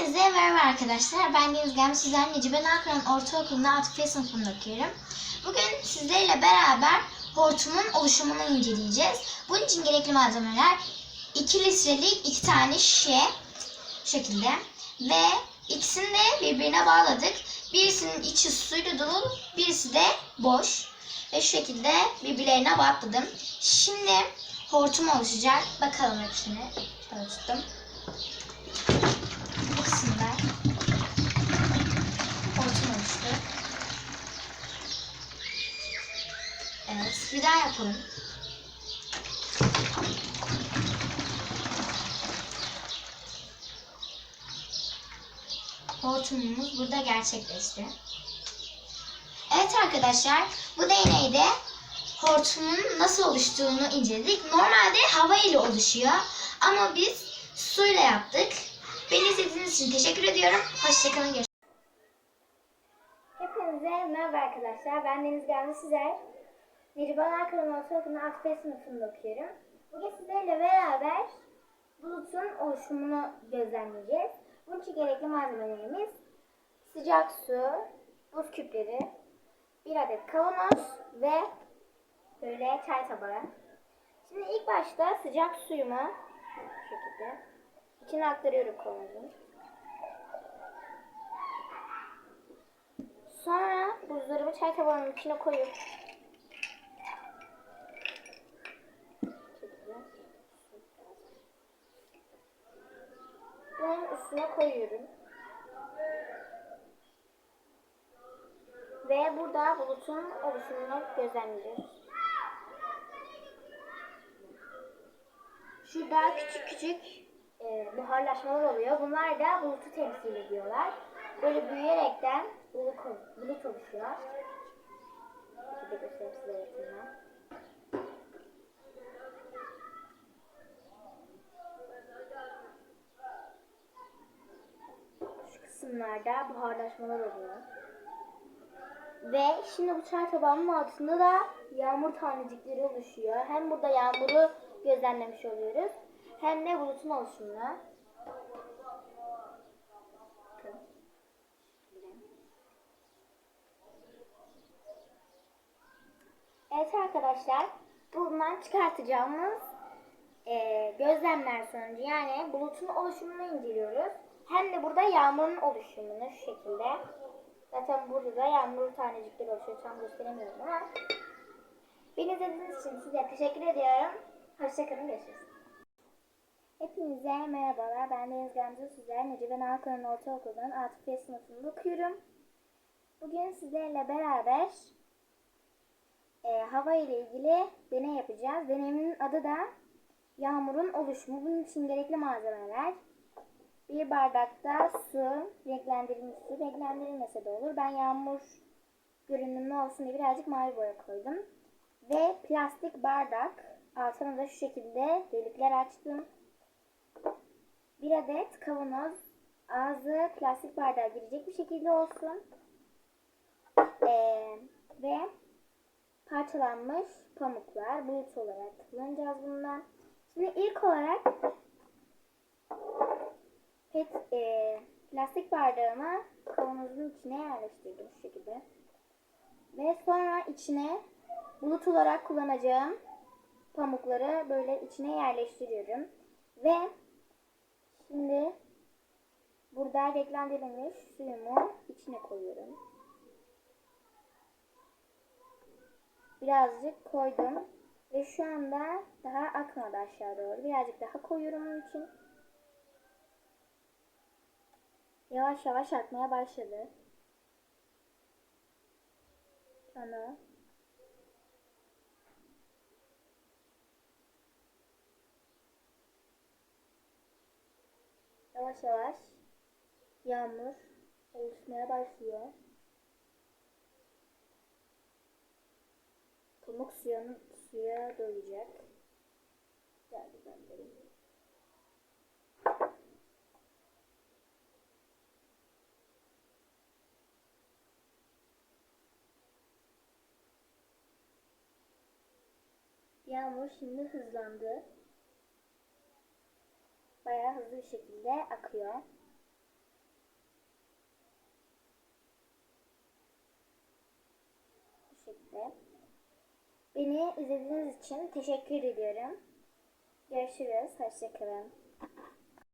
Hepinize merhaba arkadaşlar. Ben Deniz Gem. Sizler Necibe Nakran Ortaokulu'nda Atıfiye sınıfında okuyorum. Bugün sizlerle beraber hortumun oluşumunu inceleyeceğiz. Bunun için gerekli malzemeler 2 litrelik 2 tane şişe şekilde ve ikisini de birbirine bağladık. Birisinin içi suyla dolu, birisi de boş. Ve şu şekilde birbirlerine bağladım. Şimdi hortum oluşacak. Bakalım hepsini. Şöyle tuttum. Bu kısımda hortum oluştu. Evet, bir daha yapalım. Hortumumuz burada gerçekleşti. Evet arkadaşlar, bu deneyde hortumun nasıl oluştuğunu inceledik. Normalde hava ile oluşuyor ama biz suyla yaptık. Beni izlediğiniz için teşekkür ediyorum. Hoşçakalın. Hepinize merhaba arkadaşlar. Ben Deniz Gamze Sizer. Neriman Arkadan Ortaokulu'nun Akfe sınıfında okuyorum. Bugün sizlerle beraber bulutun oluşumunu gözlemleyeceğiz. Bunun için gerekli malzemelerimiz sıcak su, buz küpleri, bir adet kavanoz ve böyle çay tabağı. Şimdi ilk başta sıcak suyumu şu şekilde içine aktarıyorum kavanozun. Sonra buzlarımı çay tabağının içine koyup üstüne koyuyorum. Ve burada bulutun oluşumunu gözlemleyeceğiz. Şurada küçük küçük e, buharlaşmalar oluyor. Bunlar da bulutu temsil ediyorlar. Böyle büyüyerekten bulut, bulut oluşuyor. Bir de göstereyim size yakından. Şu kısımlarda buharlaşmalar oluyor. Ve şimdi bu çay tabağının altında da yağmur tanecikleri oluşuyor. Hem burada yağmuru gözlemlemiş oluyoruz. Hem de bulutun oluşumunu. Evet arkadaşlar, bundan çıkartacağımız eee, gözlemler sonucu yani bulutun oluşumunu inceliyoruz. Hem de burada yağmurun oluşumunu şu şekilde. Zaten burada da yağmur tanecikleri oluşuyor. Tam gösteremiyorum ama. Beni izlediğiniz için size teşekkür ediyorum. Hoşçakalın, görüşürüz. Hepinize merhabalar. Ben Deniz Gamze Süzer. Necibe Nalkan'ın Ortaokulu'nun Atıfiye sınıfında okuyorum. Bugün sizlerle beraber e, hava ile ilgili deney yapacağız. Deneyimin adı da yağmurun oluşumu. Bunun için gerekli malzemeler. Bir bardakta su, renklendirilmiş su, renklendirilmese de olur. Ben yağmur görünümlü olsun diye birazcık mavi boya koydum. Ve plastik bardak. Altına da şu şekilde delikler açtım. Bir adet kavanoz ağzı plastik bardağa girecek bir şekilde olsun. Ee, ve parçalanmış pamuklar bulut olarak kullanacağız bundan. Şimdi ilk olarak pet e, plastik bardağımı kavanozun içine yerleştirdim şu şekilde. Ve sonra içine bulut olarak kullanacağım pamukları böyle içine yerleştiriyorum. Ve şimdi burada renklendirilmiş suyumu içine koyuyorum. Birazcık koydum. Ve şu anda daha akmadı aşağı doğru. Birazcık daha koyuyorum onun için. Yavaş yavaş akmaya başladı. Sonra yavaş yavaş yağmur oluşmaya başlıyor. Pamuk suya, suya doyacak. Geldi göndereyim. Yağmur şimdi hızlandı. Bayağı hızlı bir şekilde akıyor. Bu şekilde. Beni izlediğiniz için teşekkür ediyorum. Görüşürüz. Hoşçakalın.